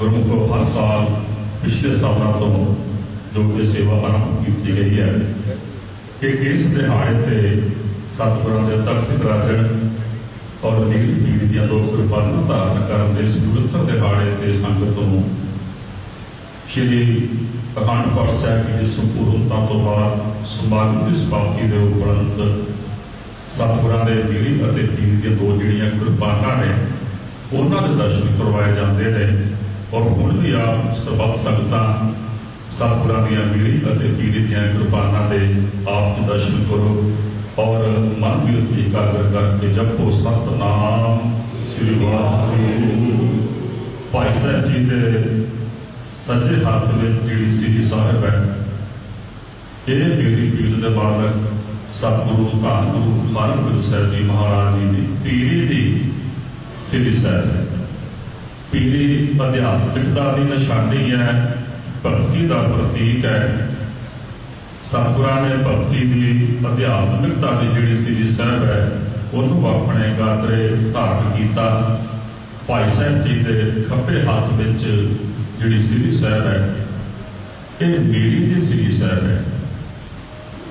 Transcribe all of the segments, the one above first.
ਗੁਰਮੁਖੋ ਹਰ ਸਾਲ ਪਿਛਲੇ ਸਾਲਾਂ ਤੋਂ ਜੋ ਕਿ ਸੇਵਾ ਆਰੰਭ ਕੀਤੀ ਗਈ ਹੈ, ਕਿ ਇਸ ਦਿਹਾੜੇ ਤੇ ਸਤਿਗੁਰਾਂ ਦੇ ਤਖਤ ਰਾਜਣ ਔਰ ਨੀਲ ਪੀਰ ਦੀਆਂ ਦੋ ਕਿਰਪਾਨਾਂ ਧਾਰਨ ਕਰਨ ਦੇ ਇਸ ਦਿਹਾੜੇ ਤੇ ਸੰਗਤ ਨੂੰ ਸ਼੍ਰੀ ਅਖੰਡ ਪਾਠ ਸਾਹਿਬ ਜੀ ਦੀ ਸੰਪੂਰਨਤਾ ਤੋਂ ਬਾਅਦ ਸਮਾਗਮ ਦੀ ਸਮਾਪਤੀ ਦੇ ਉਪਰੰਤ ਸਤਿਗੁਰਾਂ ਦੇ ਵੀਰ ਅਤੇ ਪੀਰ ਦੀਆਂ ਦੋ ਜਿਹੜੀਆਂ ਕਿਰਪਾਨਾਂ ਨੇ, ਉਹਨਾਂ ਦੇ ਦਰਸ਼ਨ ਕਰਵਾਏ ਜਾਂਦੇ ਨੇ। ਔਰ ਹੁਣ ਵੀ ਆਪ ਸਰਬੱਤ ਸੰਗਤਾਂ ਸਤਿਗੁਰਾਂ ਦੀਆਂ ਵੀਰੀ ਅਤੇ ਪੀਰ ਦੀਆਂ ਕਿਰਪਾਨਾਂ ਦੇ ਆਪ ਦੇ ਦਰਸ਼ਨ ਕਰੋ ਔਰ ਮਨ ਬਿਰਤੀ ਇਕਾਗਰ ਕਰਕੇ ਜਪੋ ਸਤਨਾਮ। ਸ੍ਰੀ ਵਾਹਿਗੁਰੂ। ਭਾਈ ਸਾਹਿਬ ਜੀ ਦੇ ਸੱਜੇ ਹੱਥ ਵਿੱਚ ਜਿਹੜੀ ਸ੍ਰੀ ਸਾਹਿਬ ਹੈ, ਇਹ ਮੇਰੀ ਪੀਰ ਦੇ ਬਾਲਕ ਸਤਿਗੁਰੂ ਧੰਨ ਗੁਰੂ ਹਰਗੋਬਿੰਦ ਸਾਹਿਬ ਜੀ ਮਹਾਰਾਜ ਜੀ ਦੀ ਪੀਰੀ ਦੀ ਸ੍ਰੀ ਸਾਹਿਬ ਹੈ। ਪੀਰੀ ਅਧਿਆਤਮਿਕਤਾ ਦੀ ਨਿਸ਼ਾਨੀ ਹੈ, ਭਗਤੀ ਦਾ ਪ੍ਰਤੀਕ ਹੈ। ਸਤਿਗੁਰਾਂ ਨੇ ਭਗਤੀ ਦੀ ਅਧਿਆਤਮਿਕਤਾ ਦੀ ਜਿਹੜੀ ਸ੍ਰੀ ਸਾਹਿਬ ਹੈ, ਉਹਨੂੰ ਆਪਣੇ ਗਾਤਰੇ ਧਾਰਨ ਕੀਤਾ। ਭਾਈ ਸਾਹਿਬ ਜੀ ਦੇ ਖੱਬੇ ਹੱਥ ਵਿੱਚ ਜਿਹੜੀ ਸ੍ਰੀ ਸਾਹਿਬ ਹੈ, ਇਹ ਮੇਰੀ ਦੀ ਸ੍ਰੀ ਸਾਹਿਬ ਹੈ।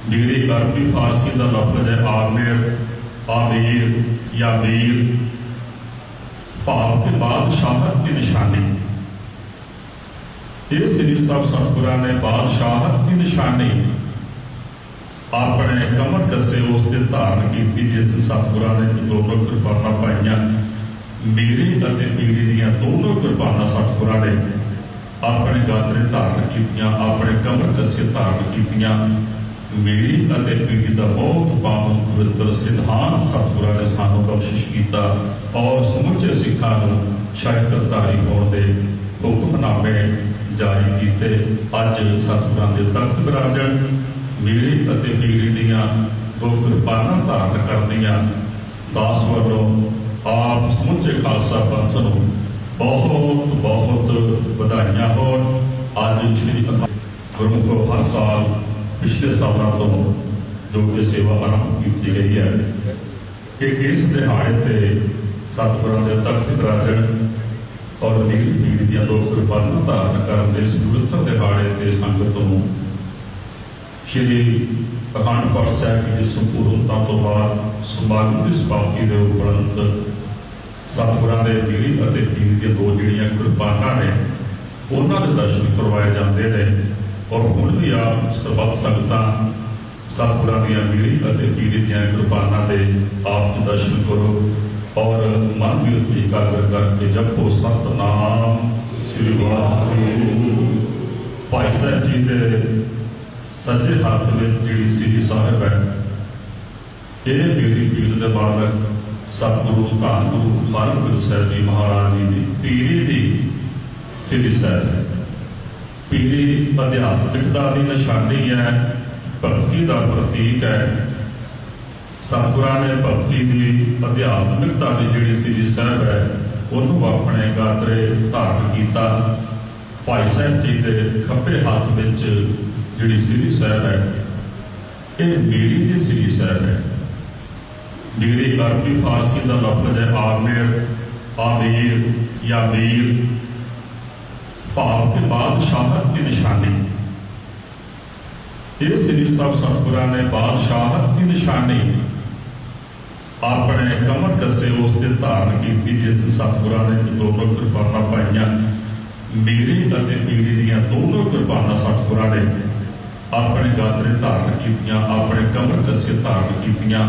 ਮੇਰੀ ਅਰਬੀ ਫਾਰਸੀ ਦਾ ਲਫ਼ਜ਼ ਹੈ, ਆਮਿਰ ਆਮੀਰ ਜਾਂ ਮੀਰ। ਭਾਵ ਕੇ ਬਾਦਸ਼ਾਹਤ ਦੀ ਨਿਸ਼ਾਨੀ। ਇਹ ਸ੍ਰੀ ਸਾਹਿਬ ਸਤਿਗੁਰਾਂ ਨੇ ਬਾਦਸ਼ਾਹਤ ਦੀ ਨਿਸ਼ਾਨੀ। ਆਪਣੇ ਕਮਰ ਕੱਸੇ ਉਸ ਤੇ ਧਾਰਨ ਕੀਤੀ, ਜਿਸ ਤੇ ਸਤਿਗੁਰਾਂ ਨੇ ਦੋਨੋਂ ਕਿਰਪਾਨਾਂ ਪਾਈਆਂ। ਮੇਰੇ ਅਤੇ ਪੀੜੀ ਦੀਆਂ ਦੋਨੋਂ ਕਿਰਪਾਨਾਂ ਸਤਿਗੁਰਾਂ ਨੇ ਆਪਣੇ ਗਾਤਰੇ ਧਾਰਨ ਕੀਤੀਆਂ, ਆਪਣੇ ਕਮਰ ਕੱਸੇ ਧਾਰਨ ਕੀਤੀਆਂ। ਮੇਰੀ ਅਤੇ ਪੀੜੀ ਦਾ ਬਹੁਤ ਪਾਵਨ ਪਵਿੱਤਰ ਸਿਧਾਂਤ ਸਤਿਗੁਰਾਂ ਨੇ ਸਾਨੂੰ ਬਖਸ਼ਿਸ਼ ਕੀਤਾ ਔਰ ਸਮੁੱਚੇ ਸਿੱਖਾਂ ਨੂੰ ਸ਼ਾਸਤਰਧਾਰੀ ਹੋਣ ਦੇ ਹੁਕਮਨਾਮੇ ਜਾਰੀ ਕੀਤੇ। ਅੱਜ ਸਤਿਗੁਰਾਂ ਦੇ ਤਖਤ ਬਿਰਾਜਣ, ਮੇਰੀ ਅਤੇ ਪੀੜੀ ਦੀਆਂ ਦੋ ਕਿਰਪਾਨਾਂ ਧਾਰਨ ਕਰਦੀਆਂ ਦਾਸ ਵੱਲੋਂ ਆਪ ਸਮੁੱਚੇ ਖਾਲਸਾ ਪੰਥ ਨੂੰ ਬਹੁਤ ਬਹੁਤ ਵਧਾਈਆਂ ਹੋਣ। ਅੱਜ ਸ਼੍ਰੀ ਅਕਾਲ ਗੁਰਮੁਖੋ ਹਰ ਸਾਲ ਪਿਛਲੇ ਸਾਲਾਂ ਤੋਂ ਜੋ ਕਿ ਸੇਵਾ ਆਰੰਭ ਕੀਤੀ ਗਈ ਹੈ ਕਿ ਇਸ ਦਿਹਾੜੇ ਤੇ ਸਤਿਗੁਰਾਂ ਦੇ ਤਖਤ ਰਾਜਣ ਔਰ ਨੀਲ ਪੀਰ ਦੀਆਂ ਦੋ ਕਿਰਪਾਨਾਂ ਧਾਰਨ ਕਰਨ ਦੇ ਇਸ ਦਿਹਾੜੇ ਤੇ ਸੰਗਤ ਨੂੰ ਸ਼੍ਰੀ ਅਖੰਡ ਪਾਠ ਸਾਹਿਬ ਜੀ ਦੀ ਸੰਪੂਰਨਤਾ ਤੋਂ ਬਾਅਦ ਸਮਾਗਮ ਦੀ ਸਮਾਪਤੀ ਦੇ ਉਪਰੰਤ ਸਤਿਗੁਰਾਂ ਦੇ ਵੀਰ ਅਤੇ ਪੀਰ ਦੀਆਂ ਦੋ ਜਿਹੜੀਆਂ ਕਿਰਪਾਨਾਂ ਨੇ, ਉਹਨਾਂ ਦੇ ਦਰਸ਼ਨ ਕਰਵਾਏ ਜਾਂਦੇ ਨੇ। ਔਰ ਹੁਣ ਵੀ ਆਪ ਸਰਬੱਤ ਸੰਗਤਾਂ ਸਤਿਗੁਰਾਂ ਦੀਆਂ ਵੀਰੀ ਅਤੇ ਪੀਰ ਦੀਆਂ ਕਿਰਪਾਨਾਂ ਦੇ ਆਪ ਦੇ ਦਰਸ਼ਨ ਕਰੋ ਔਰ ਮਨ ਬਿਰਤੀ ਇਕਾਗਰ ਕਰਕੇ ਜਪੋ, ਸਤਨਾਮ ਸ੍ਰੀ ਵਾਹਿਗੁਰੂ। ਭਾਈ ਸਾਹਿਬ ਜੀ ਦੇ ਸੱਜੇ ਹੱਥ ਵਿੱਚ ਜਿਹੜੀ ਸ੍ਰੀ ਸਾਹਿਬ ਹੈ, ਇਹ ਮੇਰੀ ਪੀਰ ਦੇ ਬਾਲਕ ਸਤਿਗੁਰੂ ਧੰਨ ਗੁਰੂ ਹਰਗੋਬਿੰਦ ਸਾਹਿਬ ਜੀ ਮਹਾਰਾਜ ਜੀ ਦੀ ਪੀਰੀ ਦੀ ਸ੍ਰੀ ਸਾਹਿਬ ਹੈ। ਪੀਰੀ ਅਧਿਆਤਮਿਕਤਾ ਦੀ ਨਿਸ਼ਾਨੀ ਹੈ, ਭਗਤੀ ਦਾ ਪ੍ਰਤੀਕ ਹੈ। ਸਤਿਗੁਰਾਂ ਨੇ ਭਗਤੀ ਦੀ ਅਧਿਆਤਮਿਕਤਾ ਦੀ ਜਿਹੜੀ ਸ੍ਰੀ ਸਾਹਿਬ ਹੈ, ਉਹਨੂੰ ਆਪਣੇ ਗਾਤਰੇ ਧਾਰਨ ਕੀਤਾ। ਭਾਈ ਸਾਹਿਬ ਜੀ ਦੇ ਖੱਬੇ ਹੱਥ ਵਿੱਚ ਜਿਹੜੀ ਸ੍ਰੀ ਸਾਹਿਬ ਹੈ, ਇਹ ਮੇਰੀ ਦੀ ਸ੍ਰੀ ਸਾਹਿਬ ਹੈ। ਮੇਰੀ ਅਰਬੀ ਫਾਰਸੀ ਦਾ ਲਫ਼ਜ਼ ਹੈ, ਆਮਿਰ ਆਮੀਰ ਜਾਂ ਮੀਰ। ਭਾਵ ਕੇ ਬਾਦਸ਼ਾਹਤ ਦੀ ਨਿਸ਼ਾਨੀ। ਇਹ ਸ੍ਰੀ ਸਾਹਿਬ ਸਤਿਗੁਰਾਂ ਨੇ ਬਾਦਸ਼ਾਹਤ ਦੀ ਨਿਸ਼ਾਨੀ। ਆਪਣੇ ਕਮਰ ਕੱਸੇ ਉਸ ਤੇ ਧਾਰਨ ਕੀਤੀ, ਜਿਸ ਤੇ ਸਤਿਗੁਰਾਂ ਨੇ ਦੋਨੋਂ ਕਿਰਪਾਨਾਂ ਪਾਈਆਂ। ਮੇਰੇ ਅਤੇ ਪੀੜੀ ਦੀਆਂ ਦੋਨੋਂ ਕਿਰਪਾਨਾਂ ਸਤਿਗੁਰਾਂ ਨੇ ਆਪਣੇ ਗਾਤਰੇ ਧਾਰਨ ਕੀਤੀਆਂ, ਆਪਣੇ ਕਮਰ ਕੱਸੇ ਧਾਰਨ ਕੀਤੀਆਂ।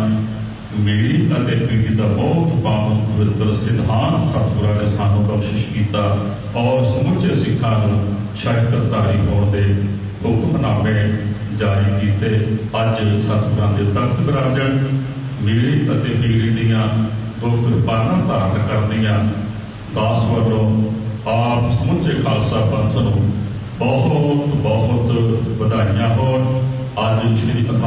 ਮੇਰੀ ਅਤੇ ਪੀੜੀ ਦਾ ਬਹੁਤ ਪਾਵਨ ਪਵਿੱਤਰ ਸਿਧਾਂਤ ਸਤਿਗੁਰਾਂ ਨੇ ਸਾਨੂੰ ਬਖਸ਼ਿਸ਼ ਕੀਤਾ ਔਰ ਸਮੁੱਚੇ ਸਿੱਖਾਂ ਨੂੰ ਸ਼ਾਸਤਰਧਾਰੀ ਹੋਣ ਦੇ ਹੁਕਮਨਾਮੇ ਜਾਰੀ ਕੀਤੇ। ਅੱਜ ਸਤਿਗੁਰਾਂ ਦੇ ਤਖਤ ਬਿਰਾਜਣ ਮੇਰੀ ਅਤੇ ਪੀੜੀ ਦੀਆਂ ਦੋ ਕਿਰਪਾਨਾਂ ਧਾਰਨ ਕਰਦੀਆਂ ਦਾਸ ਵੱਲੋਂ ਆਪ ਸਮੁੱਚੇ ਖਾਲਸਾ ਪੰਥ ਨੂੰ ਬਹੁਤ ਬਹੁਤ ਵਧਾਈਆਂ ਹੋਣ। ਅੱਜ ਸ਼੍ਰੀ